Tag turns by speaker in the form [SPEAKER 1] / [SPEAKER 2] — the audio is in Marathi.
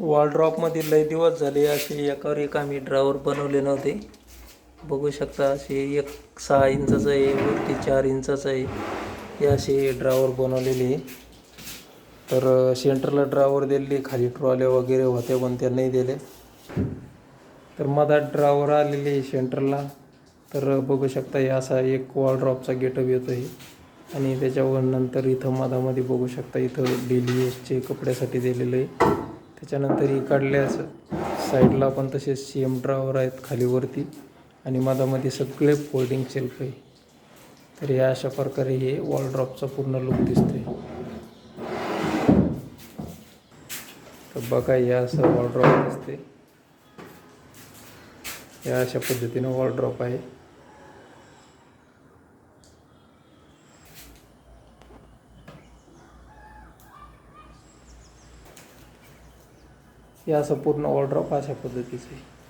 [SPEAKER 1] वॉलड्रॉपमध्ये लय दिवस झाले असे एकावर एक आम्ही ड्रावर बनवले नव्हते. बघू शकता असे एक सहा इंचाचं आहे वरती चार इंचाचं आहे. हे असे ड्रावर बनवलेले आहे. तर सेंटरला ड्रावर दिले खाली ट्रॉल्या वगैरे होत्या पण त्या नाही दिले. तर मधात ड्रावर आलेले आहे सेंटरला तर बघू शकता हे असा एक वॉलड्रॉपचा गेटअप येतो आहे आणि त्याच्यावर नंतर इथं मधामध्ये बघू शकता इथं डेली यूजचे कपड्यासाठी दिलेलं आहे. त्याच्यानंतर इकडल्या साईडला पण तसे सेम ड्रावर आहेत खाली वरती आणि मधामध्ये सगळे फोल्डिंग शेल्फ आहे. तर या अशा प्रकारे हे वॉलड्रॉपचा पूर्ण लुक दिसते तर बघा या असं वॉलड्रॉप दिसते या अशा पद्धतीनं वॉलड्रॉप आहे. हे असं पूर्ण वॉल अशा पद्धतीचं. आहे